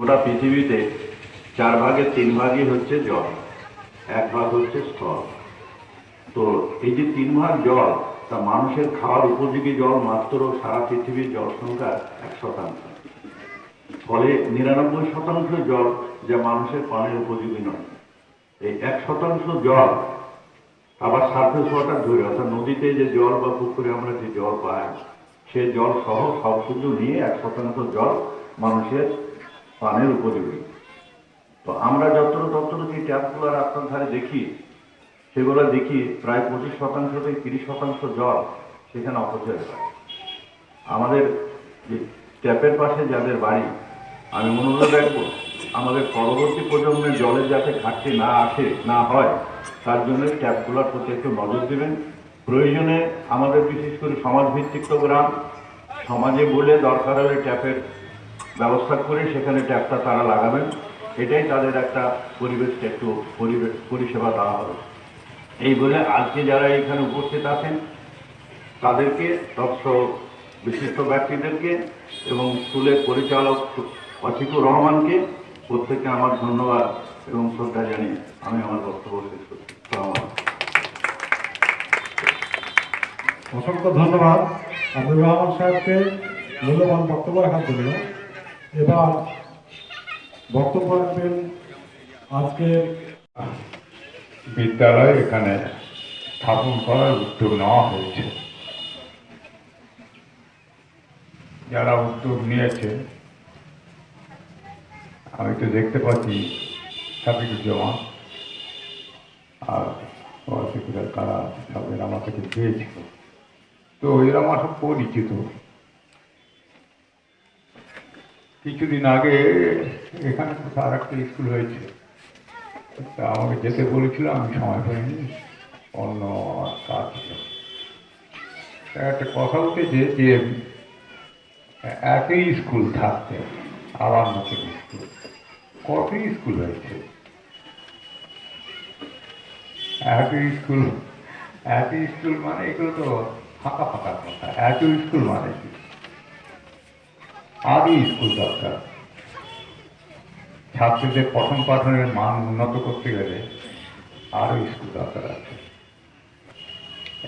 গোটা পৃথিবীতে চার ভাগের তিন ভাগই হচ্ছে জল, এক ভাগ হচ্ছে স্থল। তো এই যে তিন ভাগ জল, তা মানুষের খাওয়ার উপযোগী জল মাত্র সারা পৃথিবীর জল সংখ্যা এক শতাংশ। ফলে নিরানব্বই শতাংশ জল যা মানুষের পানের উপযোগী নয়। এই এক শতাংশ জল আবার সার্ফেস ওয়াটার ধরে, অর্থাৎ নদীতে যে জল বা পুকুরে আমরা যে জল পাই, সে জল সহ সব কিছু নিয়ে এক শতাংশ জল মানুষের পানের উপযোগী। তো আমরা যত্র তত্র যে ট্যাপগুলো রাস্তার ধারে দেখি, সেগুলো দেখি, প্রায় পঁচিশ শতাংশ থেকে তিরিশ শতাংশ জল সেখানে অপচয় হয়। আমাদের যে ট্যাপের পাশে যাদের বাড়ি, আমি অনুরোধ রাখব, আমাদের পরবর্তী প্রজন্মের জলের যাতে ঘাটতি না আসে, না হয়, তার জন্য ট্যাপগুলোর প্রতি একটু নজর দেবেন। প্রয়োজনে আমাদের বিশেষ করে সমাজভিত্তিক গ্রাম, সমাজে বলে দরকার হলে ট্যাপের ব্যবস্থা করে সেখানে ট্যাপটা তারা লাগাবেন। এটাই তাদের একটা পরিবেশকে একটু পরিষেবা দেওয়া হবে। এই বলে আজকে যারা এখানে উপস্থিত আছেন, তাদেরকে তৎস বিশিষ্ট ব্যক্তিদেরকে এবং স্কুলের পরিচালক অসিকুর রহমানকে প্রত্যেককে আমার ধন্যবাদ এবং শ্রদ্ধা জানিয়ে আমি আমার বক্তব্য শেষ করছি। অসংখ্য ধন্যবাদ। আব্দুর রহমান সাহেবকে মূল্যবান বক্তব্য রাখার জন্য এবার বক্তব্য রাখবেন আজকের বিদ্যালয় এখানে স্থাপন করার উদ্যোগ নেওয়া হয়েছে। যারা উদ্যোগ নিয়েছে, আমি তো দেখতে পাচ্ছি সাবিকুজ্জামান আর ওয়াসিকুলার কারা সবের আমার কাছে পেয়েছিল। তো এরা আমার পরিচিত। কিছুদিন আগে এখানে আর একটা স্কুল হয়েছে তা আমাকে যেতে বলেছিল, আমি সময় পাইনি, অন্য কাজ একটা কথা উঠেছে যে একই স্কুল থাকতে আবার নতুন স্কুল কতই স্কুল হয়েছে? একই স্কুল একই স্কুল মানে এগুলো তো ফাঁকা ফাঁকা কথা, একই স্কুল মানে কি? আদি স্কুল দরকার। ছাত্রদের পঠন পাঠনের মান উন্নত করতে গেলে আরও স্কুল দরকার আছে।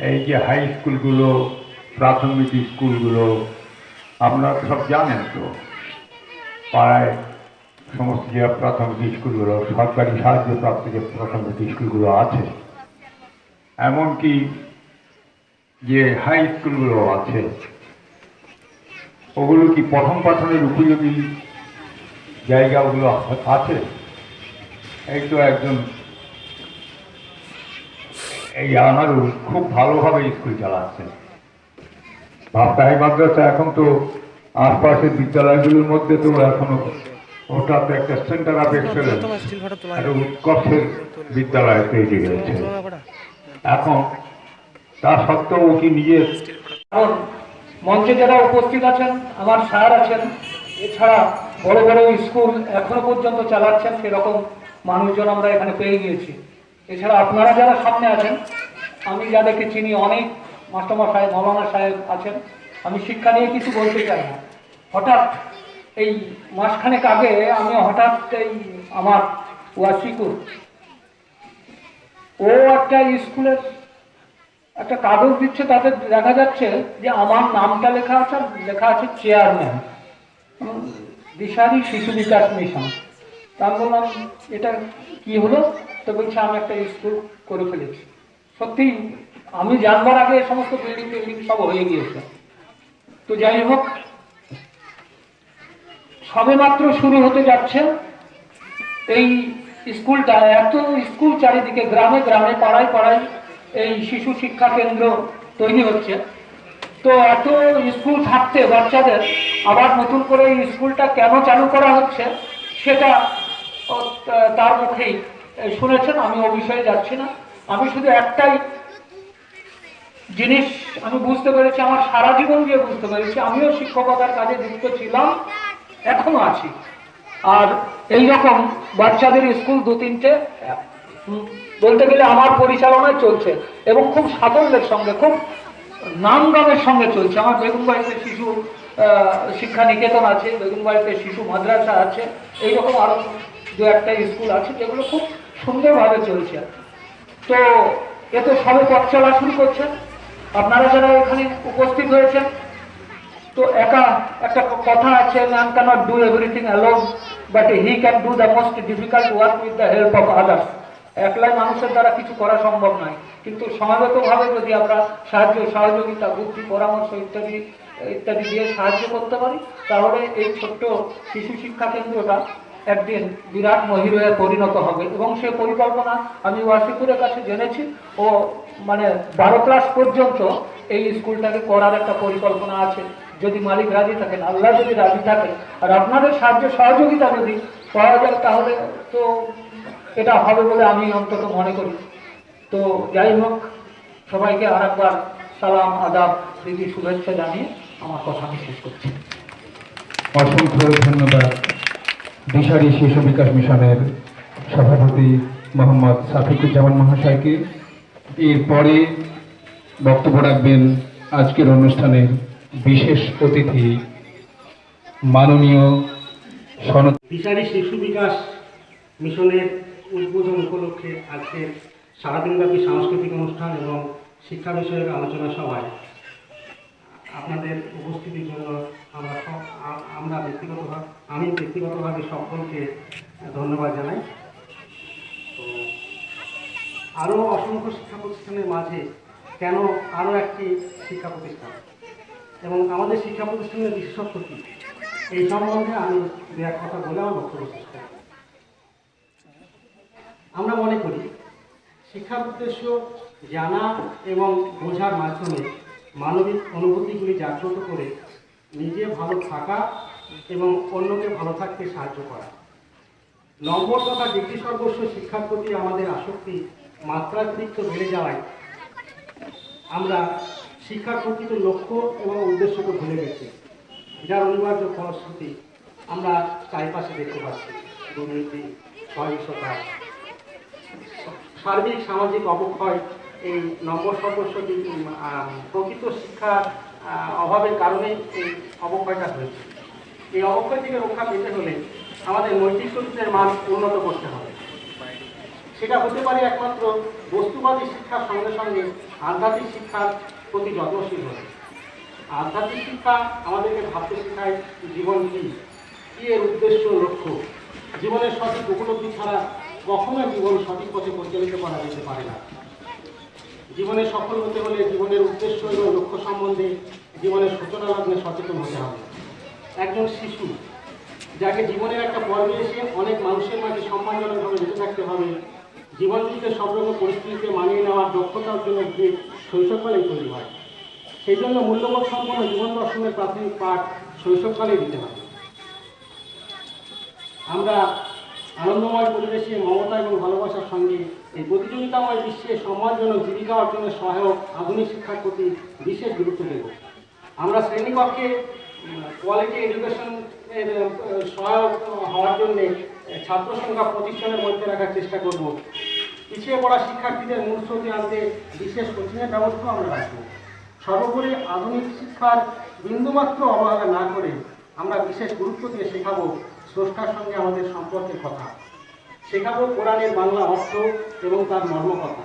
এই যে হাই স্কুলগুলো প্রাথমিক স্কুলগুলো আপনারা সব জানেন তো, পাড়ায় সমস্ত যে প্রাথমিক স্কুলগুলো সরকারি সাহায্যপ্রাপ্ত যে প্রাথমিক স্কুলগুলো আছে। এমনকি যে হাই স্কুলগুলো আছে ওগুলো কি পঠন পাঠনের উপযোগী জায়গাগুলো আছে? এই তো একজন এই আমারও খুব ভালোভাবে স্কুল চালাচ্ছে। ভাবতাই মাদ্রাসা এখন তো আশপাশের বিদ্যালয়গুলোর মধ্যে তো এখনও ওটা তো একটা সেন্টার অফ এক্সেলেন্স উৎকর্ষের বিদ্যালয় তৈরি হয়েছে। এখন তা সত্ত্বেও কি নিজের মঞ্চে যারা উপস্থিত আছেন, আমার স্যার আছেন, এছাড়া বড় বড় স্কুল এখনও পর্যন্ত চালাচ্ছেন, সেরকম মানুষজন আমরা এখানে পেয়ে গিয়েছি। এছাড়া আপনারা যারা সামনে আছেন, আমি যাদেরকে চিনি অনেক মাস্টারমশাই, মৌলানা সাহেব আছেন, আমি শিক্ষা নিয়ে কিছু বলতে চাই না। হঠাৎ এই মাসখানেক আগে আমি হঠাৎ এই আমার ওয়াসিকুর, ও একটা স্কুলের একটা কাগজ দিচ্ছে, তাতে দেখা যাচ্ছে যে আমার নামটা লেখা আছে লেখা আছে চেয়ারম্যান দিশারি শিশু বিকাশ মিশন। তা বললাম, এটা কি হলো? তো বলছে, আমি একটা স্কুল করে ফেলেছি। সত্যি, আমি জানবার আগে সমস্ত বিল্ডিং টিল্ডিং সব হয়ে গিয়েছে। তো যাই হোক, সবেমাত্র শুরু হতে যাচ্ছে এই স্কুলটা। এত স্কুল চারিদিকে, গ্রামে গ্রামে, পাড়ায় পাড়ায় এই শিশু শিক্ষা কেন্দ্র তৈরি হচ্ছে। তো এত স্কুল থাকতে বাচ্চাদের আবার নতুন করে এই স্কুলটা কেন চালু করা হচ্ছে, সেটা তার মুখেই শুনেছেন, আমি ও বিষয়ে যাচ্ছি না। আমি শুধু একটাই জিনিস আমি বুঝতে পেরেছি, আমার সারা জীবন দিয়ে বুঝতে পেরেছি, আমিও শিক্ষকতার কাজে যুক্ত ছিলাম, এখনও আছি। আর এই রকম বাচ্চাদের স্কুল দু তিনটে বলতে গেলে আমার পরিচালনায় চলছে এবং খুব সাফল্যের সঙ্গে, খুব নাম নামগামের সঙ্গে চলছে। আমার বেগুন বাড়িতে শিশু শিক্ষা নিকেতন আছে বেগুনবাড়িতে শিশু মাদ্রাসা আছে, এইরকম আরও দু একটা স্কুল আছে যেগুলো খুব সুন্দরভাবে চলছে। তো এ তো সবে পথ চলা শুরু করছে। আপনারা যারা এখানে উপস্থিত হয়েছেন, তো একা একটা কথা আছে man can't do everything alone but he can do the most difficult work with the help of others একলাই মানুষের দ্বারা কিছু করা সম্ভব নয়। কিন্তু সমাগতভাবে যদি আমরা সাহায্য, সহযোগিতা, বুদ্ধি, পরামর্শ ইত্যাদি ইত্যাদি দিয়ে সাহায্য করতে পারি, তাহলে এই ছোট্ট শিশু শিক্ষা কেন্দ্রটা একদিন বিরাট মহিরয়ে পরিণত হবে। এবং সে পরিকল্পনা আমি ওয়াসিপুরের কাছে জেনেছি ও মানে বারো ক্লাস পর্যন্ত এই স্কুলটাকে করার একটা পরিকল্পনা আছে। যদি মালিক রাজি থাকেন, আল্লাহ যদি রাজি থাকেন, আর আপনাদের সাহায্য সহযোগিতা যদি পাওয়া যায়, তাহলে তো এটা হবে বলে আমি অন্তত মনে করি। তো যাই হোক সবাইকে আর একবার সালাম আদাব প্রীতি শুভেচ্ছা জানিয়ে আমার কথা আমি শেষ করছি। অসংখ্য ধন্যবাদ। দিশারি শিশু বিকাশ মিশনের সভাপতি মোহাম্মদ সাফিকুজ্জামান মহাশয়কে। এরপরে বক্তব্য রাখবেন আজকের অনুষ্ঠানের বিশেষ অতিথি মাননীয় সনত দিশারি শিশু বিকাশ মিশনের উদ্বোধন উপলক্ষে আজকের সারাদিনব্যাপী সাংস্কৃতিক অনুষ্ঠান এবং শিক্ষা বিষয়ক আলোচনা সভায় আপনাদের উপস্থিতির জন্য আমরা আমরা ব্যক্তিগতভাবে আমি ব্যক্তিগতভাবে সকলকে ধন্যবাদ জানাই। তো আরও অসংখ্য শিক্ষা প্রতিষ্ঠানের মাঝে কেন আরও একটি শিক্ষা প্রতিষ্ঠান? এবং আমাদের শিক্ষা প্রতিষ্ঠানের বিশেষত্ব কী? এই সম্বন্ধে আমি দু এক কথা বলে আমার বক্তব্য। আমরা মনে করি, শিক্ষার উদ্দেশ্য জানা এবং বোঝার মাধ্যমে মানবিক অনুভূতিগুলি জাগ্রত করে নিজে ভালো থাকা এবং অন্যকে ভালো থাকতে সাহায্য করা। নম্বর তথা ডিগ্রি সর্বস্ব শিক্ষার প্রতি আমাদের আসক্তি মাত্রাতিরিক্ত বেড়ে যাওয়ায় আমরা শিক্ষার প্রকৃত লক্ষ্য এবং উদ্দেশ্যকে ভুলে গেছি। যার অনিবার্য ফলশ্রুতি আমরা চারিপাশে দেখতে পাচ্ছি। দুর্নীতি, সহিংসতা সার্বিক সামাজিক অবক্ষয় এই নম্বর সর্বস্ব যে- উম, আহ, প্রকৃত শিক্ষা অভাবের কারণেই এই অবক্ষয়টা হয়েছে। এই অবক্ষয় থেকে রক্ষা পেতে হলে আমাদের নৈতিক চরিত্রের মান উন্নত করতে হবে। সেটা হতে পারে একমাত্র বস্তুবাদী শিক্ষার সঙ্গে সঙ্গে আধ্যাত্মিক শিক্ষার প্রতি যত্নশীল হলে আধ্যাত্মিক শিক্ষা আমাদেরকে ভাবতে শেখায় জীবন কী? কী এর উদ্দেশ্য লক্ষ্য? জীবনের সঠিক উপলব্ধি ছাড়া কখনো জীবন সঠিক পথে পরিচালিত করা যেতে পারে না। জীবনে সফল হতে হলে জীবনের উদ্দেশ্য এবং লক্ষ্য সম্বন্ধে জীবনের সূচনা লগ্নে সচেতন হতে হবে। একজন শিশু, যাকে জীবনের একটা পর্বে এসে অনেক মানুষের মাঝে সম্মানজনকভাবে বেঁচে থাকতে হবে, জীবন যুদ্ধে সব রকম পরিস্থিতিতে মানিয়ে নেওয়ার দক্ষতা অর্জনের যে শৈশবকালেই তৈরি হয়, সেই জন্য মূল্যবোধ সম্পন্ন জীবন দর্শনের প্রাথমিক পাঠ শৈশবকালেই দিতে হবে। আমরা আনন্দময় পরিবেশে মমতা এবং ভালোবাসার সঙ্গে এই প্রতিযোগিতাময় বিশ্বে সম্মানজনক জীবিকা অর্জনের সহায়ক আধুনিক শিক্ষার প্রতি বিশেষ গুরুত্ব দেব। আমরা শ্রেণীকক্ষে কোয়ালিটি এডুকেশন এর সহায়ক হওয়ার জন্য ছাত্র সংখ্যা প্রতিষ্ঠানের মধ্যে রাখার চেষ্টা করব। পিছিয়ে পড়া শিক্ষার্থীদের মূল আনতে বিশেষ কোচিংয়ের ব্যবস্থা আমরা রাখব। সর্বোপরি আধুনিক শিক্ষার বিন্দুমাত্র অবহেলা না করে আমরা বিশেষ গুরুত্ব দিয়ে শেখাবো স্রষ্টার সঙ্গে আমাদের সম্পর্কের কথা। শেখাবো কোরআনের বাংলা অর্থ এবং তার মর্মকথা।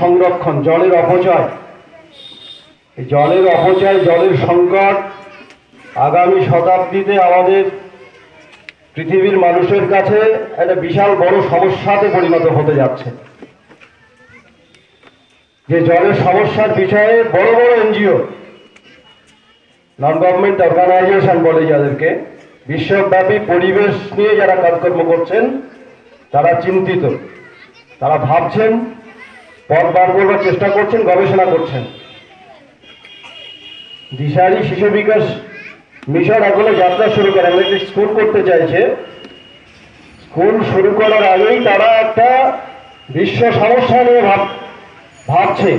সংরক্ষণ, জলের অপচয়। জলের অপচয়, জলের সংকট আগামী শতাব্দীতে আমাদের পৃথিবীর মানুষের কাছে একটা বিশাল বড় সমস্যাতে পরিণত হতে যাচ্ছে। যে জলের সমস্যার বিষয়ে বড় বড় এনজিও নন গভর্নমেন্ট অর্গানাইজেশন বলে যাদেরকে বিশ্বব্যাপী পরিবেশ নিয়ে যারা কাজকর্ম করছেন, তারা চিন্তিত। তারা ভাবছেন পথ বার করবার চেষ্টা করছেন, গবেষণা করছেন। দিশারি শিশু বিকাশ মিশন এখনও যাত্রা শুরু করে আমরা স্কুল করতে চাইছে। স্কুল শুরু করার আগেই তারা একটা বিশ্ব সমস্যা নিয়ে ভাব ভাবছে।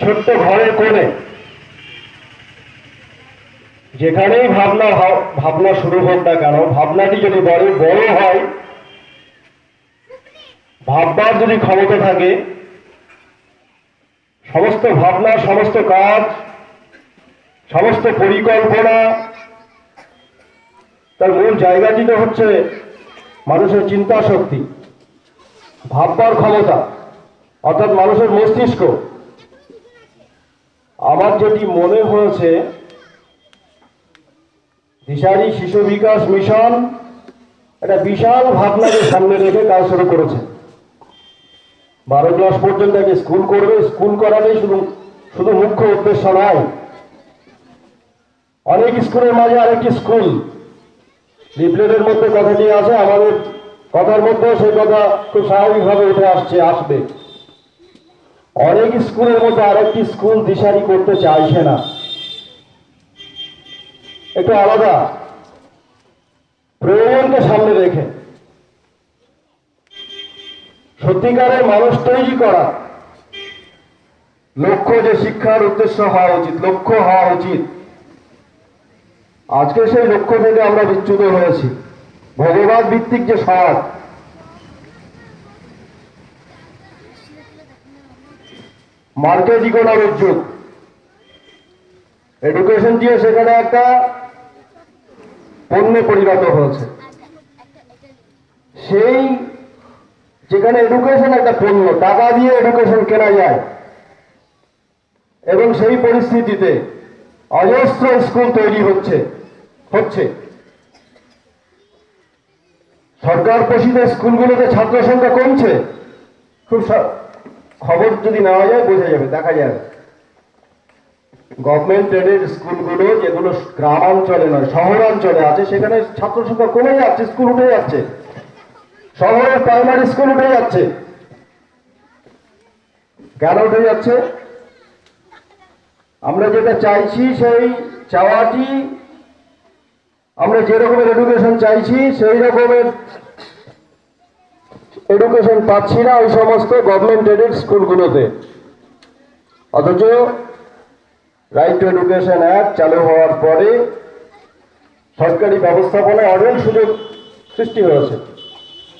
ছোট্ট ঘরের কোণে। যেখানেই ভাবনা ভাবনা শুরু হোক না কেন, ভাবনাটি যদি বড় বড় হয়, ভাববার যদি ক্ষমতা থাকে, সমস্ত ভাবনা, সমস্ত কাজ, সমস্ত পরিকল্পনা, তার মূল জায়গাটি তো হচ্ছে মানুষের চিন্তা শক্তি ভাববার ক্ষমতা, অর্থাৎ মানুষের মস্তিষ্ক। আমার যেটি মনে হয়েছে দিশারি শিশু বিকাশ মিশন একটা বিশাল ভাবনাকে সামনে রেখে কাজ শুরু করেছে। বারো ক্লাস পর্যন্ত একটা স্কুল করবে, স্কুল করাটাই শুধু শুধু মুখ্য উদ্দেশ্য নয়। অনেক স্কুলের মাঝে আরেকটি স্কুল। লিফলেটের মধ্যে কথাটি আছে আমাদের কথার মধ্যেও সেই কথা খুব স্বাভাবিকভাবে উঠে আসছে, আসবে। অনেক স্কুলের মধ্যে আরেকটি স্কুল দিশারি করতে চাইছে না। একটু আলাদা। প্রয়োজনকে সামনে রেখে। সত্যিকারের মানুষ তৈরি করা। লক্ষ্য যে শিক্ষার উদ্দেশ্য হওয়া উচিত, লক্ষ্য হওয়া উচিত। আজকে সেই লক্ষ্য থেকে আমরা বিচ্যুত হয়েছি। ভগবান ভিত্তিক যে সমাজ। মার্কেট ইকোনমির যুগ। এডুকেশন দিয়ে সেখানে একটা পণ্যে পরিণত হয়েছে। সেই যেখানে এডুকেশন একটা পণ্য, টাকা দিয়ে এডুকেশন কেনা যায়, এবং সেই পরিস্থিতিতে অজস্র স্কুল তৈরি হচ্ছে হচ্ছে। সরকার পোষিত স্কুলগুলোতে ছাত্র সংখ্যা কমছে, খুব খবর যদি নেওয়া যায়, বোঝা যাবে, দেখা যাবে। গভর্নমেন্ট এডেড স্কুলগুলো যেগুলো গ্রামাঞ্চলে নয়, শহরাঞ্চলে আছে, সেখানে ছাত্র সংখ্যা কমে যাচ্ছে, স্কুল উঠে যাচ্ছে। শহরের প্রাইমারি স্কুল উঠে যাচ্ছে। কেন উঠে যাচ্ছে? আমরা যেটা চাইছি সেই চাওয়াটি, আমরা যে রকমের এডুকেশন চাইছি, সেই রকমের এডুকেশন পাচ্ছি না ওই সমস্ত গভর্নমেন্ট এডেড স্কুলগুলোতে। অথচ রাইট টু এডুকেশন অ্যাক্ট চালু হওয়ার পরে সরকারি ব্যবস্থাপনায় অনেক সুযোগ সৃষ্টি হয়েছে।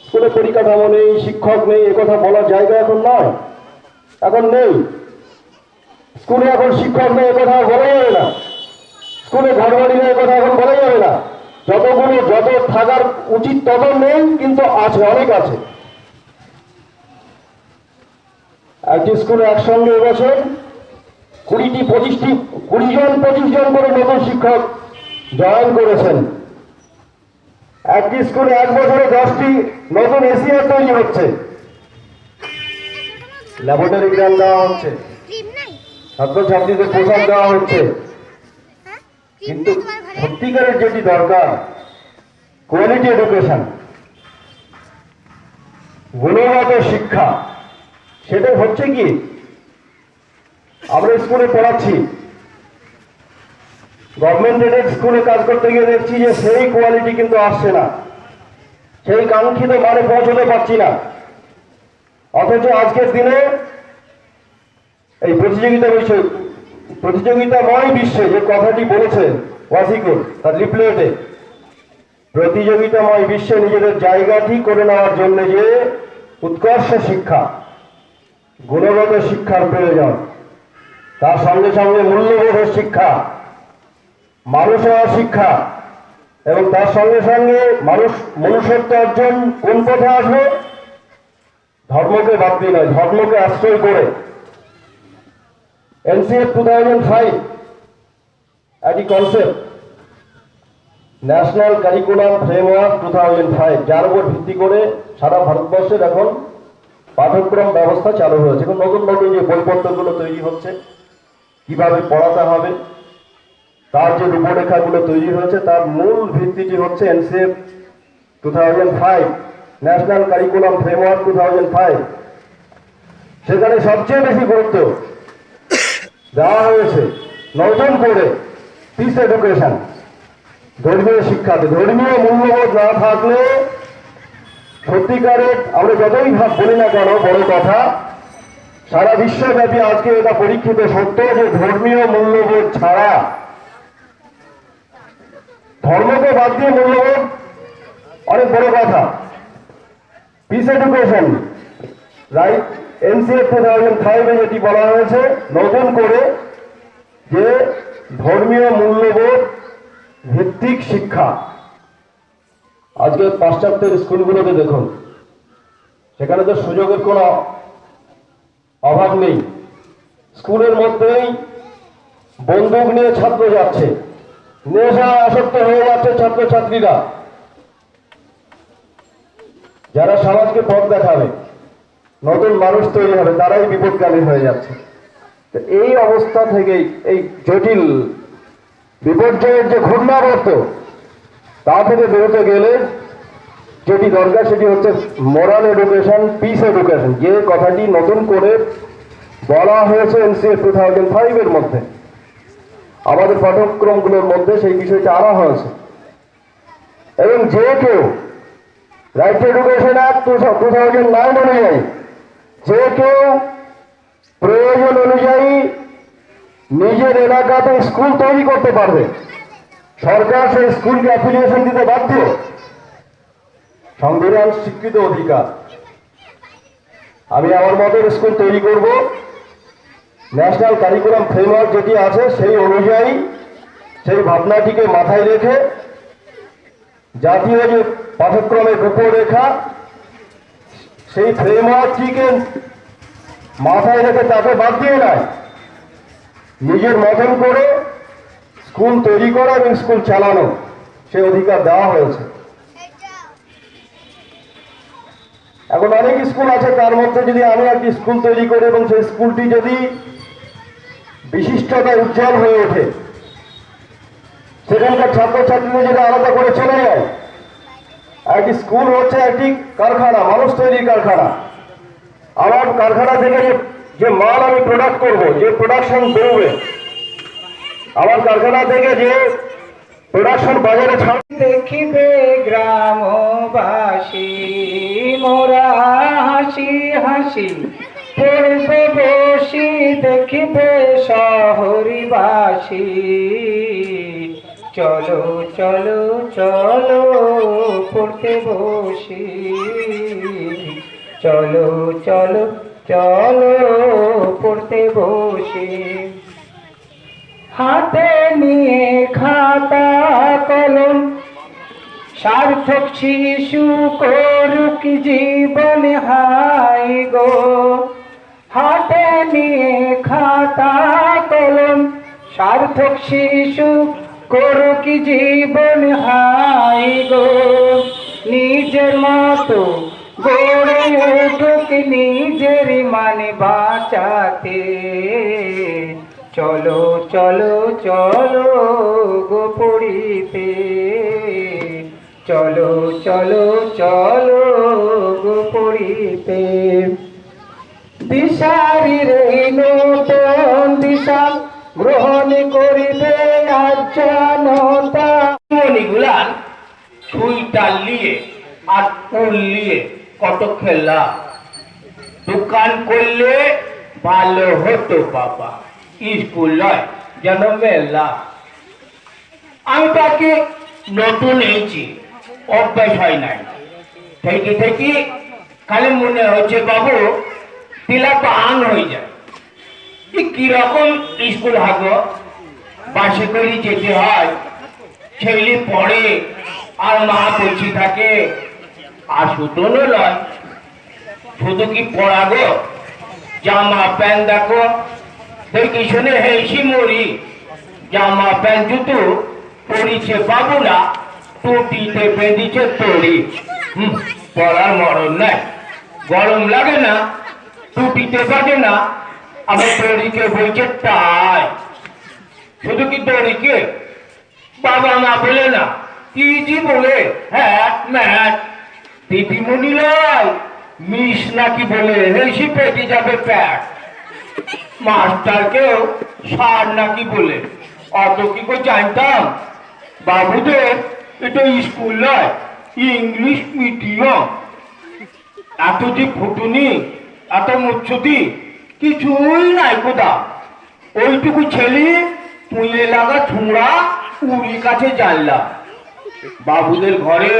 স্কুলে পরিকাঠামো নেই, শিক্ষক নেই একথা বলার জায়গা এখন নয় এখন নেই। স্কুলে এখন শিক্ষক নেই একথা বলা যাবে না। স্কুলে ঘরবাড়ি নেই একথা এখন বলা যাবে না। যতগুলো, যত থাকার উচিত তত নেই, কিন্তু আছে, অনেক আছে। একটি স্কুলে একসঙ্গে এবছর কুড়িটি পঁচিশটি, কুড়ি জন, পঁচিশ জন করে নতুন শিক্ষক জয়েন করেছেন। একটি স্কুলে এক বছরে দশটি নতুন এসিআর তৈরি হচ্ছে। ল্যাবরেটরি জ্ঞান দেওয়া হচ্ছে। ছাত্রছাত্রীদের পোশাক দেওয়া হচ্ছে। কিন্তু সত্যিকারের যেটি দরকার কোয়ালিটি এডুকেশন গুণগত শিক্ষা। সেটা হচ্ছে কি? আমরা স্কুলে পড়াচ্ছি। গভর্নমেন্ট এডেড স্কুলে কাজ করতে গিয়ে দেখছি যে সেই কোয়ালিটি কিন্তু আসছে না। সেই কাঙ্ক্ষিত মানে পৌঁছতে পারছি না। অথচ আজকের দিনে এই প্রতিযোগিতা বিষয় প্রতিযোগিতাময় বিশ্বে যে কথাটি বলেছে তার লিফলেটে প্রতিযোগিতাময় বিশ্বে নিজেদের জায়গাটি করে নেওয়ার জন্য যে উৎকর্ষ শিক্ষা, গুণগত শিক্ষার প্রয়োজন। তার সঙ্গে সঙ্গে মূল্যবোধ শিক্ষা মানুষ হওয়ার শিক্ষা, এবং তার সঙ্গে সঙ্গে মানুষ, মনুষ্যত্ব অর্জন কোন পথে আসবে? ধর্মকে বাদ দিয়ে নয়, ধর্মকে আশ্রয় করে। এনসিএফ টু থাউজেন্ড ফাইভ একটি concept national curriculum framework two thousand five যার উপর ভিত্তি করে সারা ভারতবর্ষের এখন পাঠ্যক্রম ব্যবস্থা চালু হয়েছে। এখন নতুন নতুন যে বইপত্রগুলো তৈরি হচ্ছে কীভাবে পড়াতে হবে, তার যে রূপরেখাগুলো তৈরি হয়েছে, তার মূল ভিত্তিটি হচ্ছে NCF two thousand five, national curriculum framework two thousand five. সেখানে সবচেয়ে বেশি গুরুত্ব দেওয়া হয়েছে নতুন করে পিস এডুকেশন ধর্মীয় শিক্ষাতে। ধর্মীয় মূল্যবোধ না থাকলে সত্যিকারের আমরা যতই ভাব বলি না কেন, বড় কথা সারা বিশ্বব্যাপী আজকে এটা পরীক্ষিত সত্য যে ধর্মীয় মূল্যবোধ ছাড়া ধর্মকে বাদ দিয়ে মূল্যবোধ অনেক বড় কথা। Peace education right NCF two thousand ফাইভে যেটি বলা হয়েছে, নতুন করে যে ধর্মীয় মূল্যবোধ ভিত্তিক শিক্ষা। আজকে পাশ্চাত্যের স্কুলগুলোতে দেখুন, সেখানে তো সুযোগের কোনো অভাব নেই। স্কুলের মধ্যেই বন্দুক নিয়ে ছাত্র যাচ্ছে। নেশা আসক্ত হয়ে যাচ্ছে ছাত্রছাত্রীরা। যারা সমাজকে পথ দেখাবে, নতুন মানুষ তৈরি হবে, তারাই বিপদকালীন হয়ে যাচ্ছে। তো এই অবস্থা থেকেই এই জটিল, বিপর্যয়ের যে ঘূর্ণাবর্ত, তা থেকে বেরোতে গেলে যেটি দরকার সেটি হচ্ছে মোরাল এডুকেশন পিস এডুকেশন যে কথাটি নতুন করে বলা হয়েছে এনসিএ টু থাউজেন্ড ফাইভের মধ্যে। আমাদের পাঠ্যক্রমগুলোর মধ্যে সেই বিষয়টা আনা হয়েছে। এবং যে কেউ right education act two thousand nine অনুযায়ী, যে কেউ প্রয়োজন অনুযায়ী নিজের এলাকাতে স্কুল তৈরি করতে পারবে। সরকার সেই স্কুলকে অ্যাফিলিয়েশন দিতে বাধ্য। সংবিধান স্বীকৃত অধিকার। আমি আমার মতের স্কুল তৈরি করব। ন্যাশনাল কারিকুলাম ফ্রেমওয়ার্ক যেটি আছে, সেই অনুযায়ী সেই ভাবনাটিকে মাথায় রেখে জাতীয় যে পাঠ্যক্রমের রূপরেখা, সেই ফ্রেমওয়ার্কটিকে মাথায় রেখে তাকে বাদ দিয়ে নয়, নিজের মতন করে স্কুল তৈরি করা এবং স্কুল চালানো, সে অধিকার দেওয়া হয়েছে। এখন অনেক স্কুল আছে, তার মধ্যে যদি আমি একটি স্কুল তৈরি করি এবং সেই স্কুলটি যদি বিশিষ্টতা, উজ্জ্বল হয়ে ওঠে, সেখানকার ছাত্রছাত্রীদের যদি আলাদা করে চলে যায়। একটি স্কুল হচ্ছে একটি কারখানা, মানুষ তৈরির কারখানা। আমার কারখানা থেকে যে মাল আমি প্রোডাক্ট করব, যে প্রোডাকশন বেরোবে আমার কারখানা থেকে যে প্রোডাকশন বাজারে ছাড়। দেখিবে গ্রামবাসী, মোরা হাসি হাসি। পড়বে বসি, দেখিবে শহরবাসী। চলো চলো চলো, পড়তে বসি। চলো চলো চলো, পড়তে বসি। হাতে নিয়ে খাতা কলম। সার্থক শিশু করুক জীবন হাই গো। হাতে নিয়ে খাতা কলম, সার্থক শিশু করুক জীবন হাই গো। নিজের মতো গড়ে উঠুক, নিজের মানে বাঁচাতে। চলো চলো চলো গো পড়িতে চলো চলো চলো গো পড়িতে দিশারি রে নূতন দিশা গ্রহণ করিবে আজ জনতা। মণিগুলান সুইটার নিয়ে আর ফুল কত খেলা। দোকান করলে ভালো হতো বাবা। স্কুল নয় যেন মেলা আমি তাকে নতুন এইছি অভ্যাস হয় নাই। থেকে থেকে খালি মনে হচ্ছে, বাবু তিলা পান হয়ে যায়। কীরকম স্কুল হাগো? বাসে করে যেতে হয়। ছেলে পড়ে, আর মা বলছি থাকে। আর শুধু নয়, শুধু কি পড়াগো? জামা প্যান্ট দেখো দেখি শুনে হেসি মরি জামা প্যান্ট, জুতো পরিছে বাবুরা টুটিতে বেঁধেছে তড়ি পড়ার মরণ নাই। গরম লাগে না, টুটিতে বাজে না আবার তড়িকে বলছে তাই। শুধু কি তড়িকে বাবা মা বলে না, কি জি বলে? হ্যাঁ ম্যাট। দিদিমণি লয় মিস নাকি বলে, হেসি পেটে যাবে প্যাট। মাস্টারকেও সার নাকি বলে? অত কি করে জানতাম? বাবুদের এটা স্কুল নয়, ইংলিশ মিডিয়াম। এত যে ফুটুনি, এত মুচ্ছুতি, কিছুই নাই কোথা? ওইটুকু ছেলে পুঁয়ে লাগা ছুঁড়া, উড়ি কাছে জানলা। বাবুদের ঘরে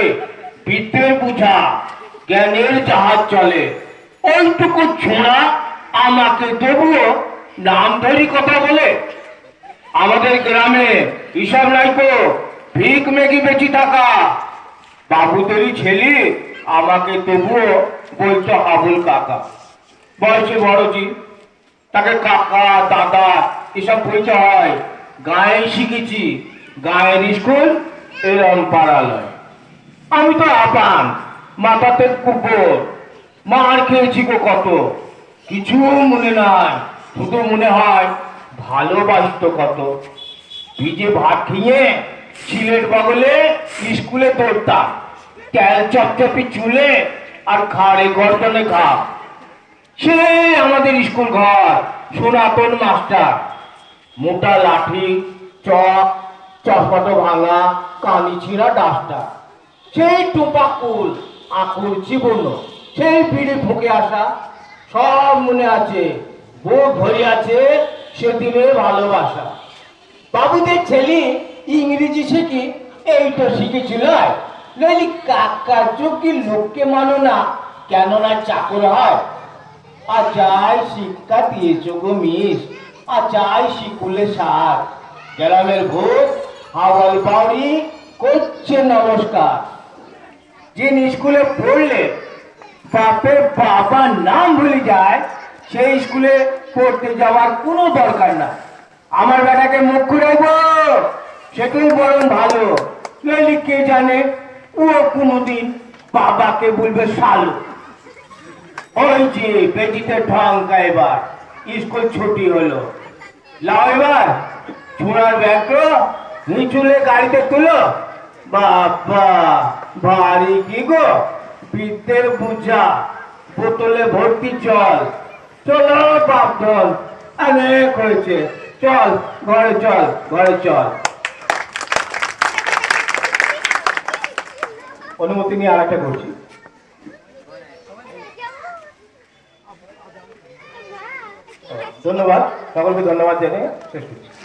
বিদ্যের বুঝা, জ্ঞানের জাহাজ চলে। ওইটুকু ছোঁড়া আমাকে তবুও নাম ধরি কথা বলে। আমাদের গ্রামে হিসাব নাই তো ভিক মেগি বেঁচে থাকা। বাবুদেরই ছেলে আমাকে তবুও বলতো আবুল কাকা। বয়সে বড়জি তাকে কাকা, দাদা এসব বলতে হয়। গায়ে শিখেছি। গায়ের স্কুল এরম পাড়ালয়। আমি তো আপান, মাথাতে কুকুর। মার খেয়েছি গো কত। কিছু মনে নাই, শুধু মনে হয় ভালোবাসত কত। ভিজে ভাত খেয়ে সিলেট বগলে স্কুলে দৌড়তাম তেল চপচপি চুলে আর ঘাড়ে গর্দনে ঘা সে আমাদের স্কুল ঘর সনাতন মাস্টার। মোটা লাঠি, চক, চশমাটো ভাঙা, কানি ছিঁড়া ডাস্টার। সেই টোপাকুল আকুল জীবন, সেই পিড়ে ফুকে আসা সব মনে আছে বুক ভরে আছে সেদিনের ভালোবাসা। বাবুদের ছেলে ইংরেজি শিখি, এইটা শিখেছিল নইলে কাকা চোখে লোককে মানো না, কেননা চাকর হয়। আচাই শিক্ষা দিয়েছ গো মিস আচাই শিকুলে সার। গ্রামের ভোট হাওয়াল বাউরি করছে নমস্কার। যিনি স্কুলে পড়লে বাপের বাবার নাম ভুলে যায়, সেই স্কুলে পড়তে যাওয়ার কোনো দরকার না। আমার বেটাকে মুখ রাখব সেটাই বরং ভালো। নইলে কে জানে, ও কোনোদিন বাবাকে বলবে শালু ওই যে বেটিতে ঢঙ্কা এবার, স্কুল ছুটি হলো। লাও এবার, ছোড়ার ব্যাগটো নিচুলে গাড়িতে তুলো। বাবা ভারী কি গো? বিদ্যের বুঝা বোতলে ভর্তি চল। চলো বাপ চল অনেক হয়েছে। চল ঘরে চল ঘরে চল। অনুমতি নিয়ে আর একটা করছি ধন্যবাদ। সকলকে ধন্যবাদ জানিয়ে শেষ করছি।